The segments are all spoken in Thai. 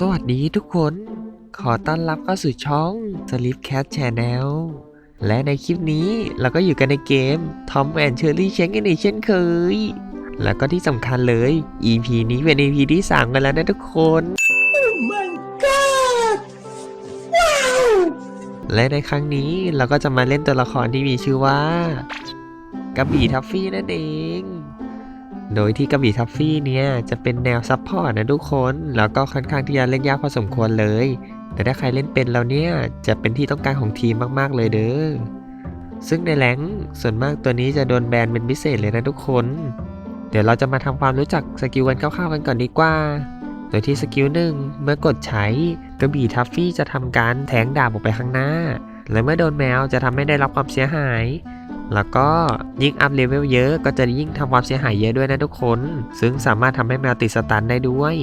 สวัสดีทุกคน ขอต้อนรับเข้าสู่ช่อง Sleep Cat Channel และในคลิปนี้เราก็อยู่กันในเกม Tom and Cherry Check กันอีกเช่นเคย แล้วก็ที่สำคัญเลย EP นี้เป็น EP ที่3กันแล้วนะทุกคนและในครั้งนี้เราก็จะมาเล่นตัวละครที่มีชื่อว่ากระบี่ทัฟฟี่นั่นเอง โดยที่กระบี่ทัฟฟี่เนี่ยจะเป็นแนวซับพอร์ตนะทุกคน แล้วก็ค่อนข้างที่จะเล่นยากพอสมควรเลย แต่ถ้าใครเล่นเป็นแล้วเนี่ยจะเป็นที่ต้องการของทีมมากๆเลยเด้อ ซึ่งในแรงส่วนมากตัวนี้จะโดนแบนเป็นพิเศษเลยนะทุกคน เดี๋ยวเราจะมาทำความรู้จักสกิลกันคร่าวๆกันก่อนดีกว่า โดยที่สกิลหนึ่งเมื่อกดใช้กระบี่ทัฟฟี่จะทำการแทงดาบออกไปข้างหน้า และเมื่อโดนแมวจะทำให้ได้รับความเสียหาย แล้วก็ยิ่งอัพเลเวลเยอะก็จะยิ่งทำความเสียหายเยอะด้วยนะทุกคน ซึ่งสามารถทำให้แมวติดสตันได้ด้วย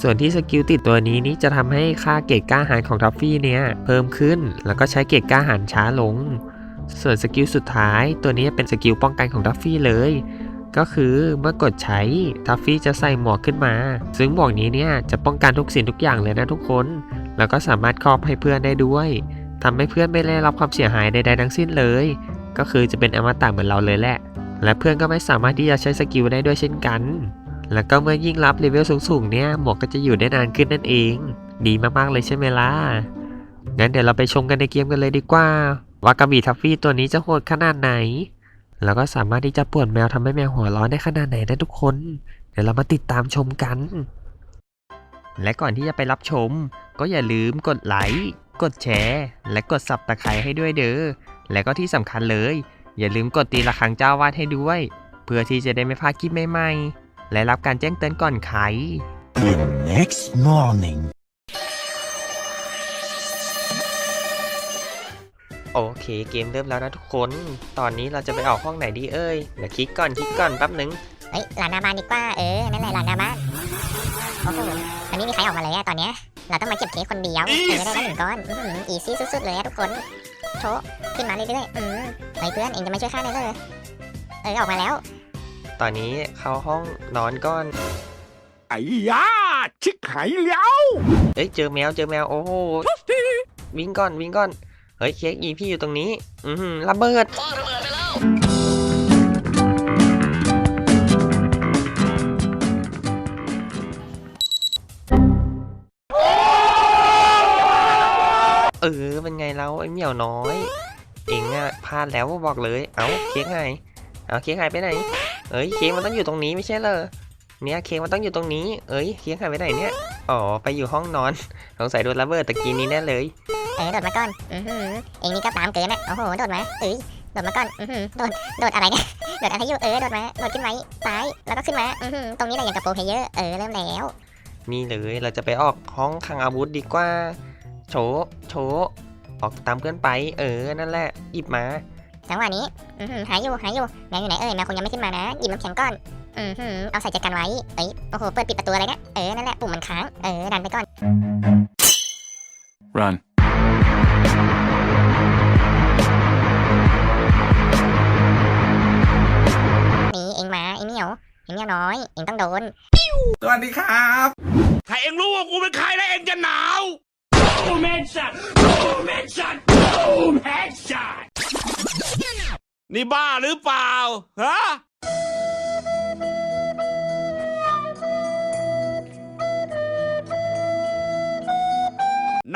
ส่วนที่สกิลติดตัวนี้นี่จะทำให้ค่าเกรดกล้าหาญของทัฟฟี่เนี่ยเพิ่มขึ้น แล้วก็ใช้เกรดกล้าหาญช้าลง ส่วนสกิลสุดท้ายตัวนี้เป็นสกิลป้องกันของทัฟฟี่เลยก็คือเมื่อกดใช้ทัฟฟี่จะใส่หมวกขึ้นมา ซึ่งหมวกนี้เนี่ยจะป้องกันทุกสิ่งทุกอย่างเลยนะทุกคน แล้วก็สามารถครอบให้เพื่อนได้ด้วยทำให้เพื่อนไม่ได้รับความเสียหายใดๆทั้งสิ้นเลย ก็คือจะเป็นอมตะเหมือนเราเลยแหละ และเพื่อนก็ไม่สามารถที่จะใช้สกิลได้ด้วยเช่นกัน แล้วก็เมื่อยิ่งรับเลเวลสูงๆเนี่ยหมวกก็จะอยู่ได้นานขึ้นนั่นเอง ดีมากๆเลยใช่ไหมล่ะ งั้นเดี๋ยวเราไปชมกันในเกมกันเลยดีกว่า ว่ากระบี่ทัฟฟี่ตัวนี้จะโหดขนาดไหน แล้วก็สามารถที่จะป่วนแมวทำให้แมวหัวร้อนได้ขนาดไหนนะทุกคน เดี๋ยวเรามาติดตามชมกัน และก่อนที่จะไปรับชม ก็อย่าลืมกดไลค์กดแชร์ และกดสับตะไคร้ให้ด้วยเด้อ และก็ที่สำคัญเลย อย่าลืมกดตีละครั้งเจ้าวาดให้ด้วย เพื่อที่จะได้ไม่พลาดคลิปใหม่ๆ และรับการแจ้งเตือนก่อนใคร The next morning. โอเคเกมเริ่มแล้วนะทุกคน ตอนนี้เราจะไปออกห้องไหนดีเอ้ย เดี๋ยวคลิกก่อนคลิกก่อนแป๊บหนึ่งเฮ้ยหลังหน้าบ้านดีกว่า เออนั่นแหละหลังหน้าบ้านโอ้โหมันไม่มีใครออกมาเลยอะตอนเนี้ย เราต้องมาเก็บเค้กคนเดียวเออได้แล้วหนึ่งก้อนอื้อหืออีซี่สุดๆเลยอะทุกคน โชะขึ้นมาเรื่อยๆ อืมเฮ้ยเพื่อน เองจะไม่ช่วยข้าเลยเลยเออออกมาแล้ว ตอนนี้เข้าห้องนอนก่อน ไอ้ยาชิกหายแล้วเอ้ยเจอแมวเจอแมวโอ้โหวิ่งก่อนวิ่งก่อน เฮ้ยเค้กอีพี่อยู่ตรงนี้ อือหือระเบิดเออเป็นไงเราไอ้เหมียวน้อย เอ็งอะพลาดแล้วบอกเลย เอาเค้กหายเอาเค้กหายไปไหนเอ้ยเค้กมันต้องอยู่ตรงนี้ไม่ใช่เหรอเนี่ยเค้กมันต้องอยู่ตรงนี้ เอ้ยเค้กหายไปไหนเนี่ยอ๋อไปอยู่ห้องนอนสงสัยโดนระเบิดตะกี้นี้แน่เลยเออโดดมาก่อนอือหือเองนี่ก็ตามเกินอะโอ้โหโดดมาเอ้ยโดดมาก่อนอือหือโดดโดดอะไรเนี่ยโดดอะไรอยู่เออโดดมาโดดขึ้นไว้ซ้ายแล้วก็ขึ้นมาอือหือตรงนี้แหละอย่างกับโปรเพลเยอร์เออเริ่มแล้ว นี่เลยเราจะไปออกห้องคลังอาวุธดีกว่า โฉโฉออกตามเพื่อนไป เออ นั่นแหละ หยิบมา จังหวะนี้ อือหือหายอยู่ หายอยู่ แมวอยู่ไหนเอ่ยแมวคงยังไม่ขึ้นมานะ หยิบน้ำแข็งก่อน อือหือเอาใส่จัดการไว้ เอ้ย โอ้โห เปิดปิดประตูอะไรเนี่ย เออ นั่นแหละ ปุ่มมันค้าง เออ ดันไปก่อน Run. นี่เองมาไอ้เหมียวไอ้เหมียวน้อย เองต้องโดน สวัสดีครับ ถ้าเอ็งรู้ว่ากูเป็นใครแล้วเอ็งจะหนาว บูมเฮดช็อตบูมเฮดช็อตบูมเฮดช็อตนี่บ้าหรือเปล่า ฮะ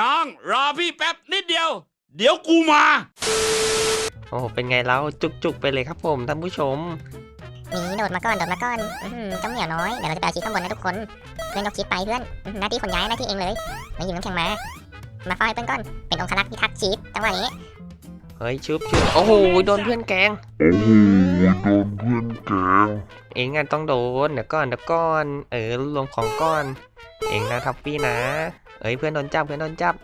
น้อง รอพี่แป๊บนิดเดียว เดี๋ยวกูมา โอ้โหเป็นไงแล้วจุกๆไปเลยครับผมท่านผู้ชมนี่โดดมาก่อนโดดมาก่อนอือหือเจ้าเหมียวน้อย เดี๋ยวเราจะไปเอาชีสข้างบนนะทุกคน เพื่อนยกชีสไปเพื่อนอื้อหือหน้าที่คนย้ายหน้าที่เองเลยมาหยิบน้ำแข็งมา มาเฝ้าให้เพื่อนก่อนเป็นองครักษ์พิทักษ์ชีสจังหวะนี้เฮ้ยชุบชุบโอ้โหโดนเพื่อนแกล้งโอ้โหโดนเพื่อนแกล้งเองอะต้องโดนเดี๋ยวก่อนเดี๋ยวก่อน เออรวมของก่อน เองนะทัฟฟี่นะ เอ้ยเพื่อนโดนจับเพื่อนโดนจับ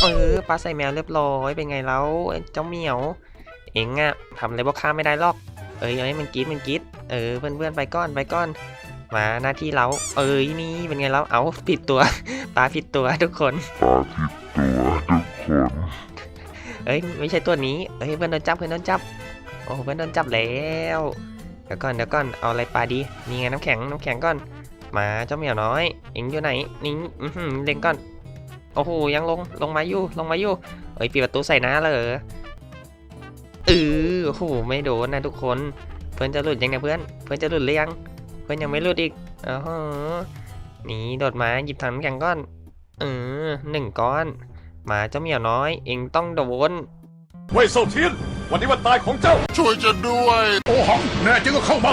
เออปลาใส่แมวเรียบร้อยเป็นไงแล้วไอ้เจ้าเหมียว เองอะทำอะไรพวกข้าไม่ได้หรอก เอ้ยเอาให้มันกรีดมันกรีดเออเพื่อนเพื่อนๆไปก้อนไปก้อน มาหน้าที่เรา เอ้ยนี่เป็นไงแล้วเอาผิดตัวปลาผิดตัวทุกคนปาผิดตัวทุกคนเอ้ยไม่ใช่ตัวนี้เอ้ยเพื่อนโดนจับเพื่อนโดนจับโอ้โหเพื่อนโดนจับแล้วเดี๋ยวก่อนเดี๋ยวก่อนเอาอะไรปลาดีนี่ไงน้ำแข็งน้ำแข็งก่อนมาเจ้าเหมียวน้อยเอ็งอยู่ไหนนี่อือหือเล็งก่อนโอ้โหยังลงลงมาอยู่ลงมาอยู่เอ้ยปิดประตูใส่หน้าเลยเออโอ้โหไม่โดนนะทุกคน เพื่อนจะหลุดยังไงเพื่อน เพื่อนจะหลุดหรือยัง เพื่อนยังไม่หลุดอีกอ๋อห นีโดดมาหยิบถังน้ำแข็งก้อน เออหนึ่งก้อน มาเจ้าเหมียวน้อย เอ็งต้องโดนเว่ยเซาเทียน วันนี้วันตายของเจ้า ช่วยจะด้วย โอหัง แน่จริงก็เข้ามา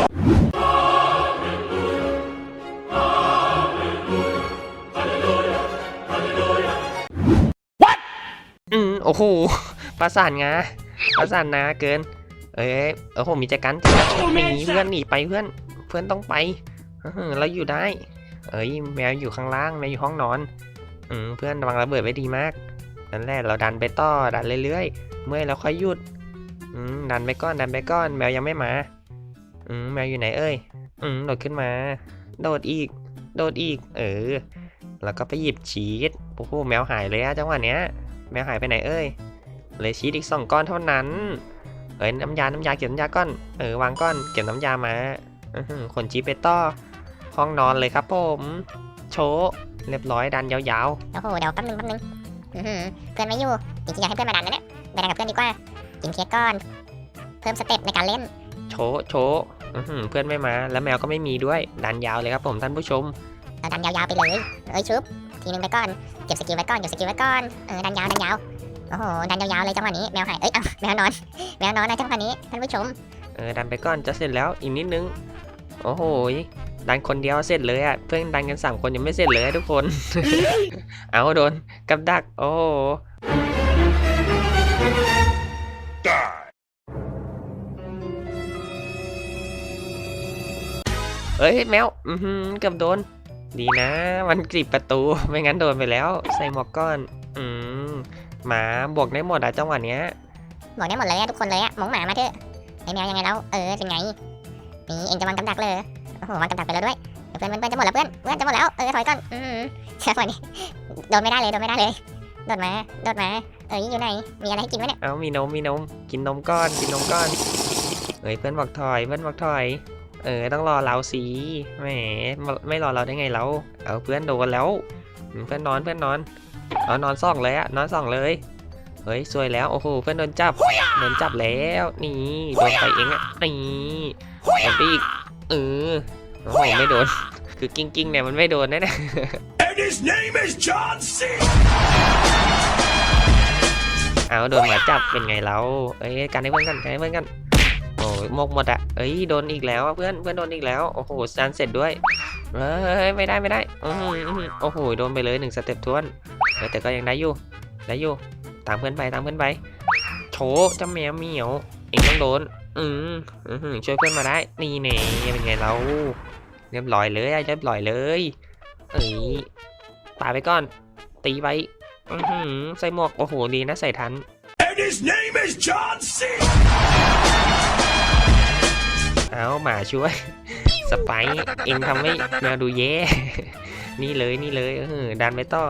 อืมโอ้โห ประสานงาประสานนาเกิน เอ้ยโอ้โหมีจักรันจักรันหนีเพื่อนหนีไปเพื่อน เพื่อนต้องไปอื้อหือเราอยู่ได้ เอ้ยแมวอยู่ข้างล่างแมวอยู่ห้องนอน อืมเพื่อนวางระเบิดไว้ดีมาก นั่นแหละเราดันไปต่อดันเรื่อยๆ เมื่อยเราค่อยหยุด อืมดันไปก้อนดันไปก้อน แมวยังไม่มา อืมแมวอยู่ไหนเอ้ย อืมโดดขึ้นมา โดดอีก โดดอีก เออ แล้วก็ไปหยิบชีสโอ้โหแมวหายเลยอะจังหวะเนี้ย แมวหายไปไหนเอ้ยเลยชีสอีกสองก้อนเท่านั้น เอ้ยน้ำยา น้ำยาเก็บน้ำยาก้อน เออวางก้อนเก็บน้ำยามาอื้อหือขนชีสไปต่อ ห้องนอนเลยครับผมโชว์เรียบร้อยดันยาวโอ้โหเดี๋ยวแป๊บนึงแป๊บนึงอื้อหือเพื่อนไม่อยู่จริงๆอยากให้เพื่อนมาดันนะเนี่ยไปดันกับเพื่อนดีกว่ากินเค้กก้อน เพิ่มสเต็ปในการเล่น ๆ โชว์โชว์อื้อหือเพื่อนไม่มา แล้วแมวก็ไม่มีด้วยดันยาวเลยครับผมท่านผู้ชมเราดันยาวๆไปเลย เอ้ยชุบ ทีนึงไปก่อน เก็บสกิลไว้ก่อน เก็บสกิลไว้ก่อน เออดันยาวดันยาว โอ้โหดันยาวๆเลยจังหวะนี้แมวหายเอ้ยเอ้าแมวนอน แมวนอนนะจังหวะนี้ท่านผู้ชม เออดันไปก้อนจะเสร็จแล้วอีกนิดนึง โอ้โหย ดันคนเดียวเสร็จเลยอะเพื่อนดันกันสามคนยังไม่เสร็จเลยทุกคน เอาโดนกับดัก โอ้เอ้ยแมว อือหือเกือบโดน ดีนะ มันกรีบประตู ไม่งั้นโดนไปแล้ว ใส่หมวกก้อน อืม หมาบวกได้หมดอะจังหวะเนี้ยบอกได้หมดเลยอะทุกคนเลยอะมองหมามาเถอะไอแมวยังไงแล้ว เออ เป็นไง นี่เองจะวางกับดักเลย โอ้โหวางกับดักไปแล้วด้วยเพื่อนเพื่อนจะหมดแล้วเพื่อนเพื่อนจะหมดแล้วเออถอยก่อนอืมเชื่อวันนี้โดนไม่ได้เลยโดนไม่ได้เลยโดดมาโดดมาเอ้ยอยู่ไหนมีอะไรให้กินไหมเนี่ยเอามีนมมีนมกินนมก้อนกินนมก้อนเอ้ยเพื่อนบอกถอยเพื่อนบอกถอยเออต้องรอเราสิแหมไม่รอเราได้ไงเราเอาเพื่อนโดนแล้วเพื่อนนอนเพื่อนนอนเอานอนส่องเลยอะนอนส่องเลยเฮ้ยสวยแล้วโอ้โหเพื่อนโดนจับโดนจับแล้วนี่โดนไปเองอะนี่โดนไปอีก เออโอ้โหไม่โดน คือกิ้งกิ้งๆเนี่ยมันไม่โดนแน่ๆ And his name is John C. เอาโดนหมาจับเป็นไงเราเอ้ยกันให้เพื่อนกันกันให้เพื่อนกันโอ้ยหมกหมดอะเอ้ยโดนอีกแล้วอะเพื่อนเพื่อนโดนอีกแล้วโอ้โหซันเสร็จด้วยเฮ้ยไม่ได้ไม่ได้อื้อหืออื้อหือโอ้โหโดนไปเลยหนึ่งสเต็ปทวนเฮ้ยแต่ก็ยังได้อยู่ได้อยู่ตามเพื่อนไปตามเพื่อนไปโฉเจ้าแมวเหมียวเองต้องโดน อืมอือหือช่วยเพื่อนมาได้ นี่เน่เป็นไงเราเรียบร้อยเลยอะเรียบร้อยเลยเอ้ยปาไปก่อน ตีไปอือหือใส่หมวก โอ้โห ดีนะใส่ทัน And his name is John C. เอาหมาช่วย สไปซ์เองทำให้แมวดูแย่ นี่เลยนี่เลยเออดันไปต่อ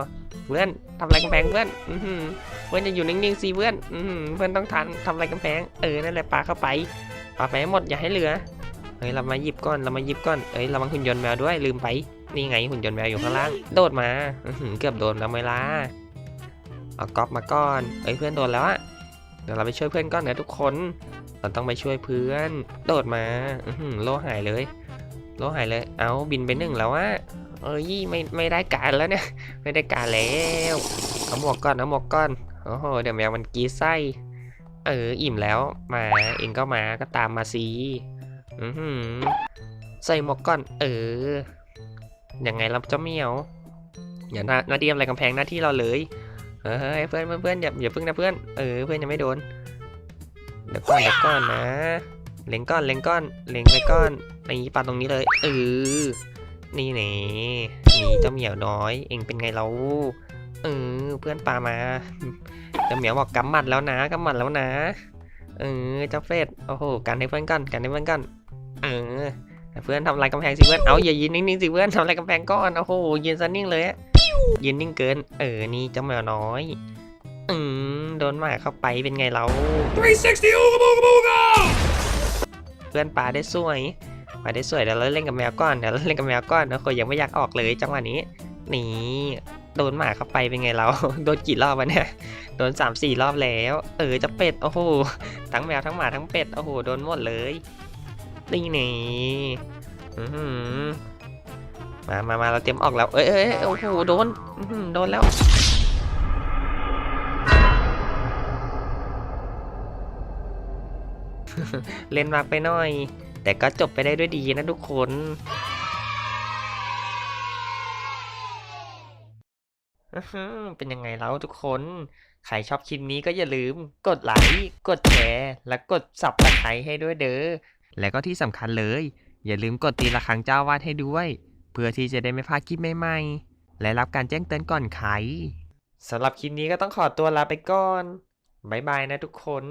เพื่อนทำอะไรกำแพงเพื่อน อื้อหือ เพื่อนจะอยู่นิ่งๆสิเพื่อนอืเพื่อนต้องทันทำอะไรกำแพง เออ นั่นแหละปาเข้าไปปาไปให้หมดอย่าให้เหลือ เฮ้ยเรามาหยิบก้อนเรามาหยิบก้อนเอ้ยเรามาหุ่นยนต์แมวด้วยลืมไป นี่ไงหุ่นยนต์แมวอยู่ข้างล่าง โดดมาเกือบโดนแล้วเวลาเอาก๊อปมาก้อน เอ้ยเพื่อนโดนแล้วอะเดี๋ยวเราไปช่วยเพื่อนก้อนนะทุกคน เราต้องไปช่วยเพื่อน โดดมาอืโลหายเลย โลหายเลย เอาบินไปหนึ่งแล้วอะเอ้ยไม่ไม่ได้การแล้วเนี่ย ไม่ได้การแล้ว เอาหมวกก่อนเอาหมวกก่อนโอ้โหเดี๋ยวแมวมันกีไส้ เออ อิ่มแล้วมาเองก็มาก็ตามมาสิอือหือใส่หมวกก่อน เออยังไงเราเจ้าเมียวอย่าหน้าหน้าเดียมอะไรกำแพงหน้าที่เราเลยเฮ้ยเพื่อนเพื่อนเพื่อย่าอย่าพึ่งนะเพื่อนเออเพื่อนยังไม่โดนเดี๋ยวก่อนเดี๋ยวก่อนนะเล็งก้อนเล็งก้อนเล็งไปก้อนนี่ปาตรงนี้เลยเออนี่เน่นี่เจ้าเหมียวน้อย เองเป็นไงเรา เออเพื่อนปามาเจ้าเหมียวบอกกำหมัดแล้วนะกำหมัดแล้วนะ เออเจ้าเฟสโอ้โหกันให้เพื่อนกันกันให้เพื่อนกันเออเพื่อนทำลายกำแพงสิเพื่อนเอาอย่ายืนนิ่งๆสิเพื่อนทำลายกำแพงก้อนโอ้โหยืนซะนิ่งเลยอะยืนนิ่งเกิน เออนี่เจ้าแมวน้อยอืมโดนหมาเข้าไปเป็นไงเรา360 Ooga Booga Booga! เพื่อนปลาได้สวยมาได้สวยเดี๋ยวเราเล่นกับแมวก่อนเดี๋ยวเราเล่นกับแมวก่อนโอ้โหยังไม่อยากออกเลยจังหวะนี้นี่ โดนหมาเข้าไปเป็นไงเรา โดนกี่รอบวะเนี่ย โดนสามสี่รอบแล้ว เออจะเป็ด โอ้โห ทั้งแมวทั้งหมาทั้งเป็ด โอ้โห โดนหมดเลย นี่นี่มามามาเราเตรียมออกแล้ว เอ้ยเอ้ยโอ้โห โดนโดนแล้วเล่นมากไปหน่อย แต่ก็จบไปได้ด้วยดีนะทุกคน เป็นยังไงแล้วทุกคน ใครชอบคลิปนี้ก็อย่าลืม กดไลค์ กดแชร์ และกดสับตะไคร้ให้ด้วยเด้อ และก็ที่สำคัญเลย อย่าลืมกดตีละครังเจ้าวาดให้ด้วย เพื่อที่จะได้ไม่พลาดคลิปใหม่ๆ และรับการแจ้งเตือนก่อนใครสำหรับคลิปนี้ก็ต้องขอตัวลาไปก่อนบายบายนะทุกคน